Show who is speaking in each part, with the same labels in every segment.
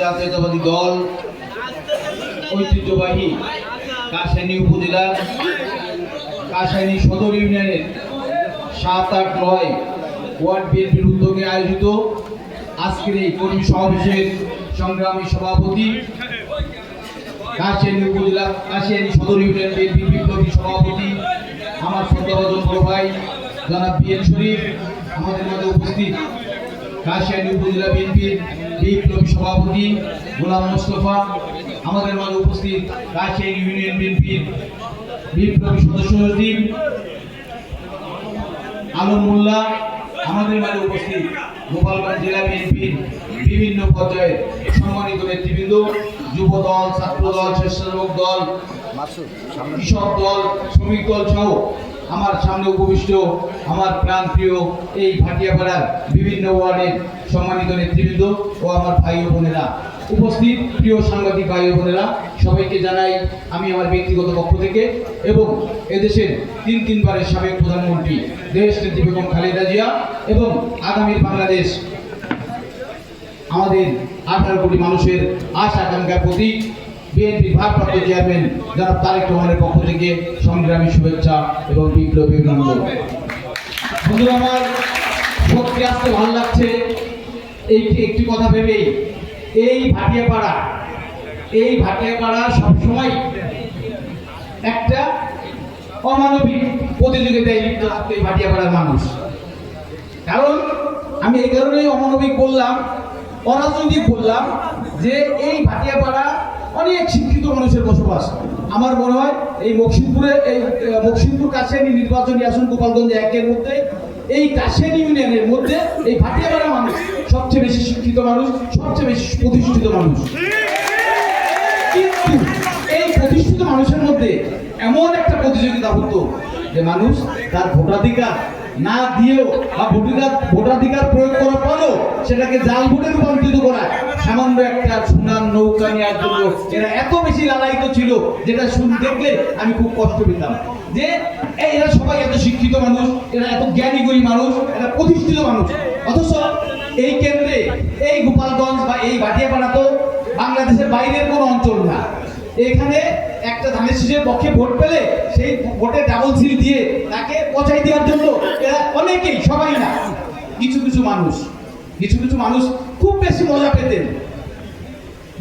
Speaker 1: জাতীয়তাবাদী দল, ঐতিহ্যবাহী কাশাইনি উপজেলা কাশাইনি সদর ইউনিয়নের সাত আট নয় ওয়ার্ড বিএনপির উদ্যোগে আয়োজিত আজকের এই কর্মী সমাবেশের সংগ্রামী সভাপতি কাশিয়ানী উপজেলা কাশিয়ানী সদর ইউনিয়ন বিএনপি বিপ্লবী সভাপতি, আমার শ্রদ্ধাভাজন বড় ভাই, জনাব বিএন শরীফ, আমাদের মাঝে উপস্থিত কাশিয়ানী উপজেলা বিএনপির বিপ্লবী সভাপতি গোলাম মোস্তফা, আমাদের মাঝে উপস্থিত কাশিয়ানী ইউনিয়ন বিএনপির বিপ্লবী সদস্য সচিব আলম মোল্লা, আমাদের মাঝে উপস্থিত গোপালগঞ্জ জেলা বিএনপির বিভিন্ন পর্যায়ের সম্মানিত নেতৃবৃন্দ, যুব দল, ছাত্র দল, স্বেচ্ছাসেবক দল, কৃষক দল, শ্রমিক দল সহ আমার সামনে উপবিষ্ট আমার প্রাণ প্রিয় এই ভাটিয়াপাড়ার বিভিন্ন ওয়ার্ডের সম্মানিত নেতৃবৃন্দ ও আমার ভাই ও বোনেরা। উপস্থিত প্রিয় সাংবাদিক ভাই ও বোনেরা, সবাইকে জানাই আমি আমার ব্যক্তিগত পক্ষ থেকে এবং এদেশের তিন তিনবারের সাবেক প্রধানমন্ত্রী দেশ নেত্রী বেগম খালেদা জিয়া এবং আগামীর বাংলাদেশ আমাদের আঠারো কোটি মানুষের আশা আকাঙ্ক্ষার প্রতি বিএনপির ভারপ্রাপ্ত চেয়ারম্যান জনাব তারেক রহমানের পক্ষ থেকে সংগ্রামী শুভেচ্ছা এবং বিপ্লবী অভিনন্দন। বন্ধুরা, আমার সত্যি আসতে ভালো লাগছে। এই একটি কথা ভেবেই এই ভাটিয়াপাড়া এই ভাটিয়াপাড়া সবসময় একটা অমানবিক প্রতিযোগিতায় লিপ্ত থাকতো এই ভাটিয়াপাড়ার মানুষ। কারণ আমি এই কারণেই অমানবিক বললাম, অরাজনৈতিক বললাম যে এই ভাটিয়াপাড়া অনেক শিক্ষিত মানুষের বসবাস। আমার মনে হয় এই মকসিদপুরে, এই মকসিদপুর কাছেনি নির্বাচনী আসন গোপালগঞ্জ একের মধ্যে, এই কাশেনি ইউনিয়নের মধ্যে এই ভাটিয়াপাড়া মানুষ সবচেয়ে বেশি শিক্ষিত মানুষ, সবচেয়ে বেশি প্রতিষ্ঠিত মানুষ। কিন্তু এই প্রতিষ্ঠিত মানুষের মধ্যে এমন একটা প্রতিযোগিতা হতো যে মানুষ তার ভোটাধিকার না দিয়েও বা ভোটাধিকার ভোটাধিকার প্রয়োগ করার পরও সেটাকে জাল ভোটে রূপান্তরিত করা। সামান্য একটা সোনার নৌকা নেওয়ার জন্য এরা এত বেশি লালায়িত ছিল যেটা শুন দেখলে আমি খুব কষ্ট পেতাম। যে এরা সবাই এত শিক্ষিত মানুষ, এরা এত জ্ঞানী গুণী মানুষ, এরা প্রতিষ্ঠিত মানুষ। অথচ এই কেন্দ্রে এই গোপালগঞ্জ বা এই ভাটিয়াপাড়া তো বাংলাদেশের বাইরের কোনো অঞ্চল না। এখানে একটা ধানের শীষের পক্ষে ভোট পেলে সেই ভোটে ডাবল সিল দিয়ে তাকে পচাই দেওয়ার জন্য এরা অনেকেই, সবাই না। কিছু কিছু মানুষ, কিছু কিছু মানুষ খুব বেশি মজা পেতেন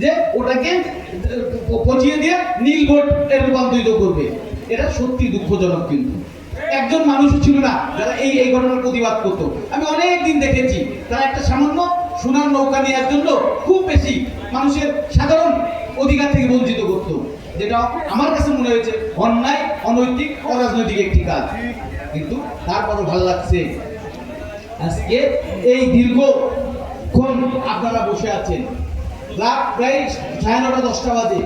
Speaker 1: যে ওটাকে পচিয়ে দিয়ে নীল ভোট এর রূপান্তরিত করবে। এটা সত্যি দুঃখজনক কিন্তু। একজন মানুষও ছিল না যারা এই এই ঘটনার প্রতিবাদ করতো। আমি অনেক দিন দেখেছি, তারা একটা সামান্য সোনার নৌকা নেওয়ার জন্য খুব বেশি মানুষের সাধারণ অধিকার থেকে বঞ্চিত করতো, যেটা আমার কাছে মনে হয়েছে অন্যায়, অনৈতিক, অরাজনৈতিক একটি কাজ। কিন্তু তারপরও ভালো লাগছে। আজকে এই দীর্ঘক্ষণ আপনারা বসে আছেন। রাত প্রায় সাড়ে নটা, দশটা বাজে।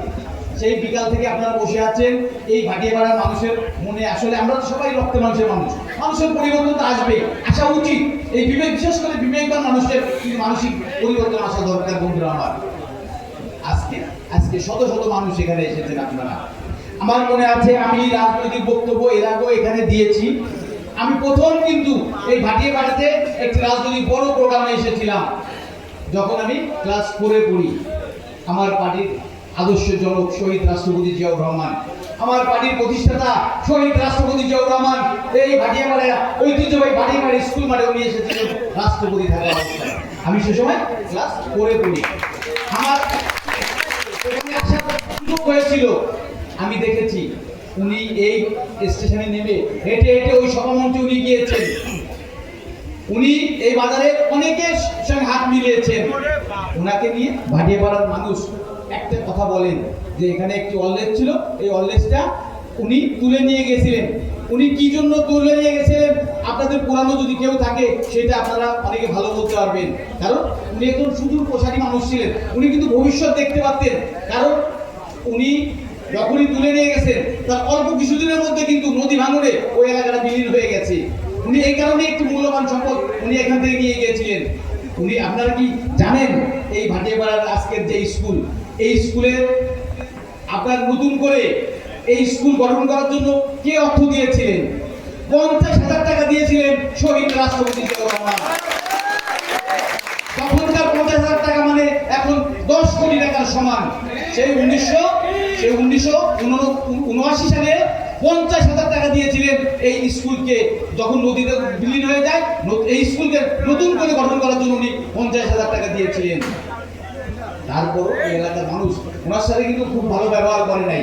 Speaker 1: সেই বিকাল থেকে আপনারা বসে আছেন। এই ভাটিয়ে বেড়ার মানুষের মনে আসলে আমরা তো সবাই রক্তের মানুষের মানুষ। মানুষের পরিবর্তন তো আসবে আসা উচিত। এই বিবেক বিশেষ করে বিবেকবান মানুষের মানসিক পরিবর্তন আসা দরকার বন্ধুরা আমার। আজকে শত শত মানুষ এখানে এসেছেন আপনারা। আমার মনে আছে, আমি রাজনৈতিক বক্তব্য এর আগেও এখানে দিয়েছি। আমি প্রথম কিন্তু এই ভাটিয়ে বাড়িতে একটি রাজনৈতিক বড় প্রোগ্রামে এসেছিলাম। যখন আমি ক্লাস ফোরে পড়ি, আমার পার্টির আদর্শ জনক শহীদ রাষ্ট্রপতি জিয়াউর রহমান, আমার পার্টির প্রতিষ্ঠাতা শহীদ রাষ্ট্রপতি জিয়াউর রহমান, এই ভাটিয়াপাড়া ঐতিহ্যবাহী ভাটিয়াপাড়া স্কুল মাঠে উনি এসেছিলেন রাষ্ট্রপতি থাকা আমি সে সময় ক্লাস ফোরে পড়ি। আমার সুযোগ হয়েছিল আমি দেখেছি, উনি এই স্টেশনে নেমে হেঁটে হেঁটে ওই সভামঞ্চে উনি গিয়েছেন। উনি এই বাজারে অনেকের সঙ্গে হাত মিলিয়েছেন। ওনাকে নিয়ে ভাটিয়ে পাড়ার মানুষ একটা কথা বলেন যে এখানে একটি অললেস ছিল, এই অললেসটা উনি তুলে নিয়ে গেছিলেন। উনি কি জন্য তুলে নিয়ে গেছিলেন? আপনাদের পুরানো যদি কেউ থাকে, সেটা আপনারা অনেকে ভালো বলতে পারবেন। কারণ উনি একজন সুদূর প্রসারী মানুষ ছিলেন। উনি কিন্তু ভবিষ্যৎ দেখতে পারতেন। কারণ উনি যখনই তুলে নিয়ে গেছেন, তার অল্প কিছুদিনের মধ্যে কিন্তু নদী ভাঙনে ওই এলাকাটা বিলীন হয়ে গেছে। উনি এই কারণে একটি মূল্যবান সম্পদ উনি এখান থেকে নিয়ে গিয়েছিলেন। উনি, আপনারা কি জানেন এই ভাটিয়াপাড়ার আজকের যে স্কুল? এই স্কুলের আপনার নতুন করে এই স্কুল গঠন করার জন্য কে অর্থ দিয়েছিলেন? পঞ্চাশ হাজার টাকা দিয়েছিলেন শহীদ রাষ্ট্রপতি তখনকার পঞ্চাশ হাজার টাকা মানে এখন দশ কোটি টাকার সমান। সেই উনিশশো উনিশশো উনআশি সালে পঞ্চাশ হাজার টাকা দিয়েছিলেন এই স্কুলকে। যখন নদীতে বিলীন হয়ে যায় এই স্কুলকে নতুন করে গঠন করার জন্য উনি পঞ্চাশ হাজার টাকা দিয়েছিলেন। তারপর এই এলাকার মানুষ ওনার সাথে কিন্তু খুব ভালো ব্যবহার করে নাই।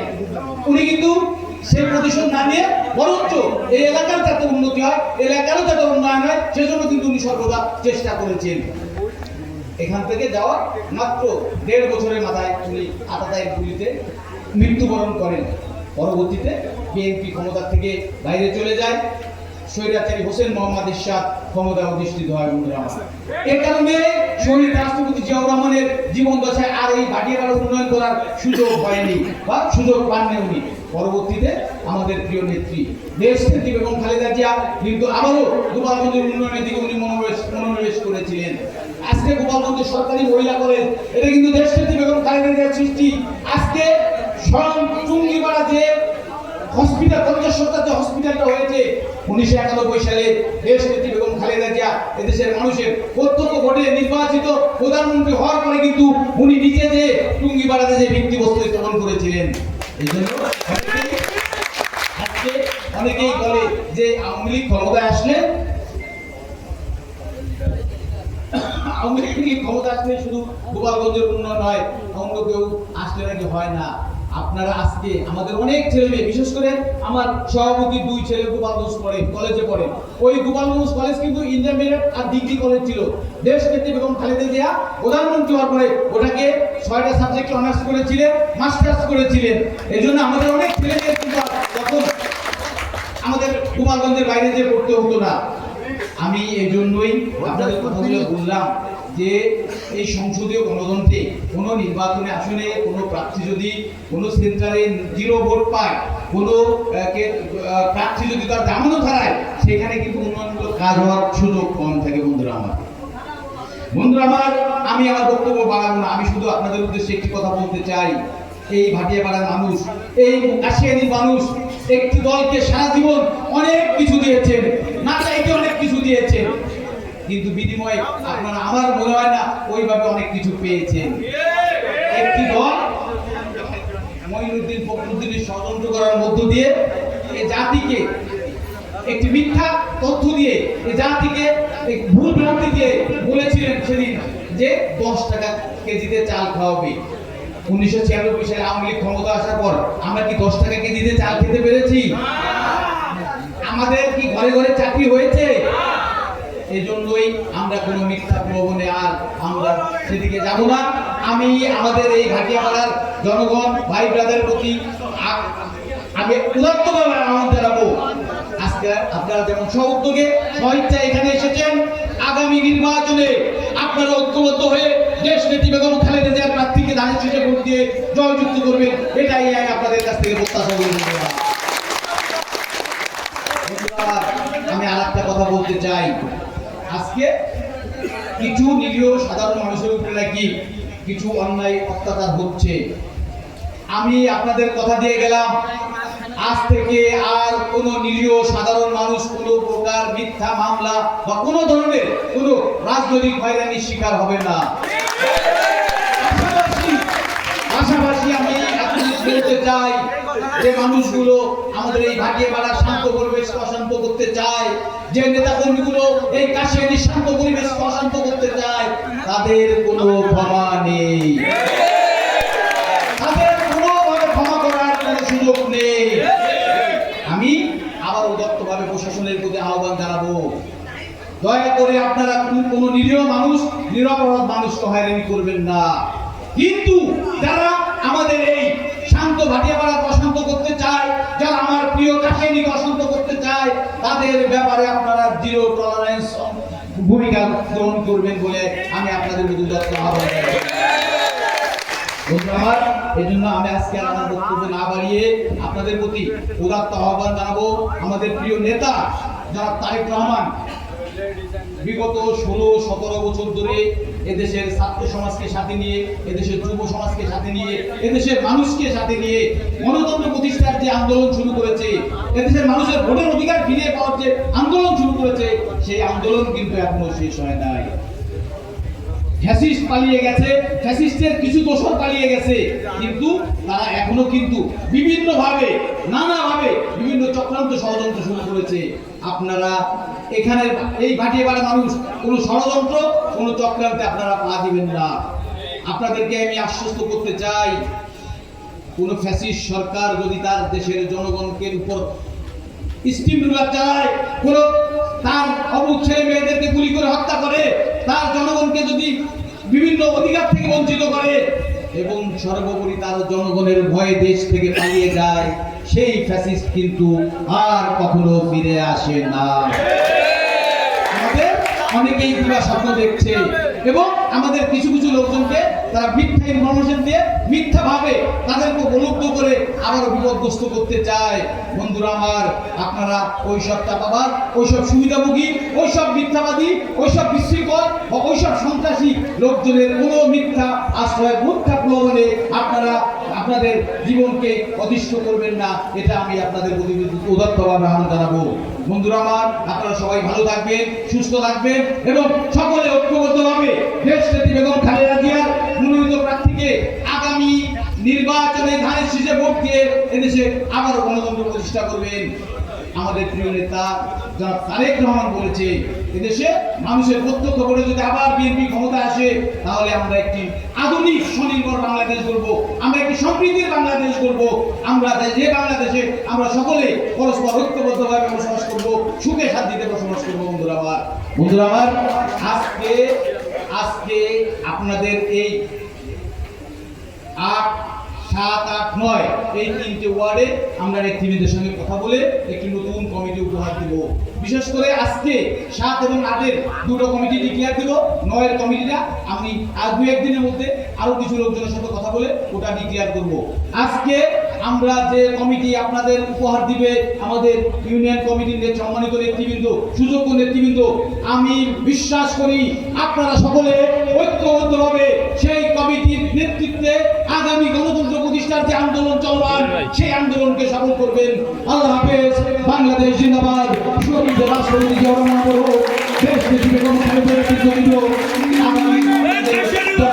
Speaker 1: উনি কিন্তু সেই প্রতিশোধ না নিয়ে বরঞ্চ এই এলাকার যাতে উন্নতি হয়, এলাকারও যাতে উন্নয়ন হয়, সেজন্য কিন্তু উনি সর্বদা চেষ্টা করেছেন। এখান থেকে যাওয়া মাত্র দেড় বছরের মাথায় উনি আটাতায়ের গুলিতে মৃত্যুবরণ করেন। পরবর্তীতে বিএনপি ক্ষমতা থেকে বাইরে চলে যায়। স্বৈরাচারী হোসেন মোহাম্মদ ইরশাদ ক্ষমতা অধিষ্ঠিত হয় বন্ধুরা আমার। এ কারণে শহীদ রাষ্ট্রপতি জিয়াউর রহমানের জীবন দশায় আর এই ভাটিয়াপাড়া উন্নয়ন করার সুযোগ হয়নি বা সুযোগ পাননি উনি। পরবর্তীতে আমাদের প্রিয় নেত্রী দেশ নেত্রী এবং খালেদা জিয়া কিন্তু আবারও গোপালগঞ্জের উন্নয়নের দিকে উনি মনোনিবেশ মনোনিবেশ করেছিলেন। আজকে গোপালগঞ্জ সরকারি মহিলা কলেজ, এটা কিন্তু দেশ নেত্রী বেগম খালেদা জিয়ার সৃষ্টি। আজকে হসপিটালটা হয়েছে, উনিশশো একানব্বই সালে দেশ মানুষের প্রত্যক্ষ ভোটে নির্বাচিত প্রধানমন্ত্রী হওয়ার পরে কিন্তু উনি নিজে যে ভিত্তিবস্তু স্থাপন করেছিলেন। বলে যে আওয়ামী লীগ আসলে আওয়ামী ক্ষমতা আসলে শুধু গোপালগঞ্জের উন্নয়ন হয়, অন্য কেউ আসলে নাকি হয় না। আপনারা আজকে আমাদের অনেক ছেলে মেয়ে, বিশেষ করে আমার সভাপতি দুই ছেলে গোপালগঞ্জ পড়ে কলেজে পড়ে ওই গোপালগঞ্জ কলেজ কিন্তু ইন্টারমিডিয়েট আর ডিগ্রি কলেজ ছিল। দেশ নেত্রী বেগম খালেদা জিয়া প্রধানমন্ত্রী হওয়ার পরে ওটাকে ছয়টা সাবজেক্ট অনার্স করেছিলেন মাস্টার্স করেছিলেন। এই জন্য আমাদের অনেক ছেলে মেয়ে কিন্তু তখন আমাদের গোপালগঞ্জের বাইরে যে পড়তে হতো না। আমি এই জন্যই আপনাদের কথাগুলো বললাম। যে এই সংসদীয় গণতন্ত্রে কোনো নির্বাচনে আসনে, কোনো প্রার্থী যদি কোনো সেন্টারে জিরো ভোট পায়, কোনো প্রার্থী যদি তার জামানো হারায়, সেখানে কিন্তু উন্নয়নমূলক কাজ হওয়ার সুযোগ কম থাকে বন্ধুরা আমার। বন্ধুরা আমার, আমি আমার বক্তব্য বাড়াবো না, আমি শুধু আপনাদের উদ্দেশ্যে একটি কথা বলতে চাই। এই ভাটিয়াপাড়ার মানুষ, এই কাশিয়ানির মানুষ, একটি দলকে সারা জীবন অনেক কিছু দিয়েছেন, না চাইতে অনেক কিছু দিয়েছেন। কিন্তু বিনিময়ে আপনারা আমার মনে হয় না ওইভাবে অনেক কিছু পেয়েছেন। একটি দল মঈনুদ্দিন ফখরুদ্দিনের ষড়যন্ত্র করার মধ্য দিয়ে এই জাতিকে একটি মিথ্যা তথ্য দিয়ে এই জাতিকে এক ভুল ভ্রান্তি দিয়ে বলেছিলেন সেদিন যে দশ টাকা কেজিতে চাল খাওয়াবে। উনিশশো ছিয়ানব্বই সালে আওয়ামী লীগ ক্ষমতা আসার পর আমরা কি দশ টাকা কেজিতে চাল খেতে পেরেছি? আমাদের কি ঘরে ঘরে চাকরি হয়েছে? এই জন্যই আমরা কোনো মিথ্যা প্রলোভনে আর আমরা সেদিকে যাব না। আমি আমাদের এই ভাটিয়াপাড়ার জনগণ, ভাই ব্রাদের প্রতি আমি উদাত্তভাবে আহ্বান জানাব। আজকে আপনারা যেমন সউদ্যোগে স্বইচ্ছা এখানে এসেছেন, আগামী নির্বাচনে আপনারা ঐক্যবদ্ধ হয়ে দেশ নেত্রী বেগম খালেদা জিয়ার প্রার্থীকে ধানের শীষে ভোট দিয়ে জয়যুক্ত করবেন, এটাই আপনাদের কাছ থেকে প্রত্যাশা করি আমি আর একটা কথা বলতে চাই। আজকে কিছু নিরীহ সাধারণ মানুষের উপরে নাকি কিছু অন্যায় অত্যাচার হচ্ছে। আমি আপনাদের কথা দিয়ে গেলাম, আজ থেকে আর কোন নিরীহ সাধারণ মানুষ, কোন প্রকার মিথ্যা মামলা বা কোন ধরনের কোন রাজনৈতিক হয়রানির শিকার হবে না। পাশাপাশি আমি এতটুকু বলতে চাই যে মানুষগুলো আমাদের এই ভাটিয়ে পাড়ার শান্ত পরিবেশকে অশান্ত করতে চায়, যে নেতা কর্মীগুলো এই কাশিয়ানি শান্ত পরিবেশকে অশান্ত করতে চায়, তাদের কোনো ক্ষমা নেই। তাদের কোনোভাবে ক্ষমা করার কোনো সুযোগ নেই। আমি প্রশাসনের প্রতি আহ্বান জানাব। দয়া করে আপনারা কোনো নিরীহ মানুষ, নিরপরাধ মানুষকে হয়রানি করবেন না। কিন্তু যারা আমাদের এই শান্ত ভাটিয়াপাড়া অশান্ত করতে চায় যারা আমার প্রিয় কাহিনীকে অশান্ত করতে চায়, তাদের ব্যাপারে আপনারা জিরো টলারেন্স ভূমিকা গ্রহণ করবেন বলে আমি আপনাদের উদাত্ত আহ্বান আমার এই জন্য আমি আজকে আমার বক্তব্য না বাড়িয়ে আপনাদের প্রতি উদাত্ত আহ্বান জানাব। আমাদের প্রিয় নেতা, যারা তারেক রহমান, বিগত ষোলো, সতেরো বছর ধরে এদেশের ছাত্র সমাজকে সাথে নিয়ে, এদেশের যুব সমাজকে সাথে নিয়ে, এদেশের মানুষকে সাথে নিয়ে গণতন্ত্র প্রতিষ্ঠার যে আন্দোলন শুরু করেছে, এদেশের মানুষের ভোটের অধিকার ফিরে পাওয়ার যে আন্দোলন শুরু করেছে, সেই আন্দোলন কিন্তু এখনও শেষ হয় নাই। ফ্যাসিস্ট পালিয়ে গেছে, ফ্যাসিস্টের কিছু দোষর পালিয়ে গেছে, কিন্তু তারা এখনও কিন্তু বিভিন্নভাবে, নানাভাবে বিভিন্ন চক্রান্ত ষড়যন্ত্র শুরু করেছে। আপনারা এখানে এই ভাটিয়াপাড়া মানুষ কোনো ষড়যন্ত্র কোনো চক্রান্তে আপনারা পা দিবেন না। আপনাদেরকে আমি আশ্বস্ত করতে চাই, কোন ফ্যাসিস্ট সরকার যদি তার দেশের জনগণকে উপর স্টিম রুলার চালায় তার ছেলে মেয়েদেরকে গুলি করে হত্যা করে, তার জনগণকে যদি বিভিন্ন অধিকার থেকে বঞ্চিত করে, এবং সর্বোপরি তার জনগণের ভয়ে দেশ থেকে পালিয়ে যায়, সেই ফ্যাসিস্ট কিন্তু আর কখনো ফিরে আসে না। অনেকেই দিবা স্বপ্ন দেখছে। এবং আমাদের কিছু কিছু লোকজনকে তারা মিথ্যা ইনফরমেশন দিয়ে মিথ্যা ভাবে তাদেরকে উপলব্ধ করে আবার বিপদগ্রস্ত করতে চায়। বন্ধুরা আমার, আপনারা ওইসব চাপাবাদ ওইসব সুবিধাভোগী ওইসব মিথ্যাবাদী ওইসব বিশৃঙ্খল বা ওইসব সন্ত্রাসী লোকজনের কোনো মিথ্যা আশ্রয় মিথ্যা প্রলোভনে আপনারা আপনাদের জীবনকে অতিষ্ঠ করবেন না, এটা আমি আপনাদের প্রতি উদাত্তভাবে আহ্বান জানাব। বন্ধুরা আমার, আপনারা সবাই ভালো থাকবেন, সুস্থ থাকবেন এবং সকলে ঐক্যবদ্ধভাবে দেশ বেগম খালেদা জিয়ার মনোনীত প্রার্থীকে আগামী নির্বাচনে ধানের শীষে ভোট দিয়ে এদেশে আবারও গণতন্ত্র প্রতিষ্ঠা করবেন। আমাদের প্রিয় নেতা যারা তারেক রহমান বলেছে, এদেশে মানুষের প্রত্যক্ষ করে যদি আবার বিএনপি ক্ষমতা আসে, তাহলে আমরা একটি আধুনিক স্বনির্ভর বাংলাদেশ গড়ব। আমরা একটি সমৃদ্ধির বাংলাদেশ গড়ব। আমরা যে বাংলাদেশে আমরা সকলে পরস্পর ঐক্যবদ্ধভাবে বসবাস করব, সুখে শান্তিতে বসবাস করব, বন্ধুরা আমার। বন্ধুরা আমার, আজকে আজকে আপনাদের এই আট সাত আট নয়, এই তিনটে ওয়ার্ডে আমরা নেতৃবৃন্দের সঙ্গে কথা বলে একটি নতুন কমিটি উপহার দিব। বিশেষ করে আজকে সাত এবং আটের দুটো কমিটি ডিক্লেয়ার দিব নয়ের কমিটিটা আমি আজ দু একদিনের মধ্যে আরও কিছু লোকজনের সাথে কথা বলে ওটা ডিক্লেয়ার করব। আজকে আমরা যে কমিটি আপনাদের উপহার দিবে আমাদের ইউনিয়ন কমিটির নেত- সম্মানিত নেতৃবৃন্দ, সুযোগ্য নেতৃবৃন্দ, আমি বিশ্বাস করি আপনারা সকলে ঐক্যবদ্ধভাবে সেই নেতৃত্বে আগামী গণতন্ত্র প্রতিষ্ঠার যে আন্দোলন চলমান সেই আন্দোলনকে সফল করবেন। আল্লাহ হাফেজ বাংলাদেশ জিন্দাবাদ। শহীদ রাষ্ট্রপতি জিয়া দেশ খালেদা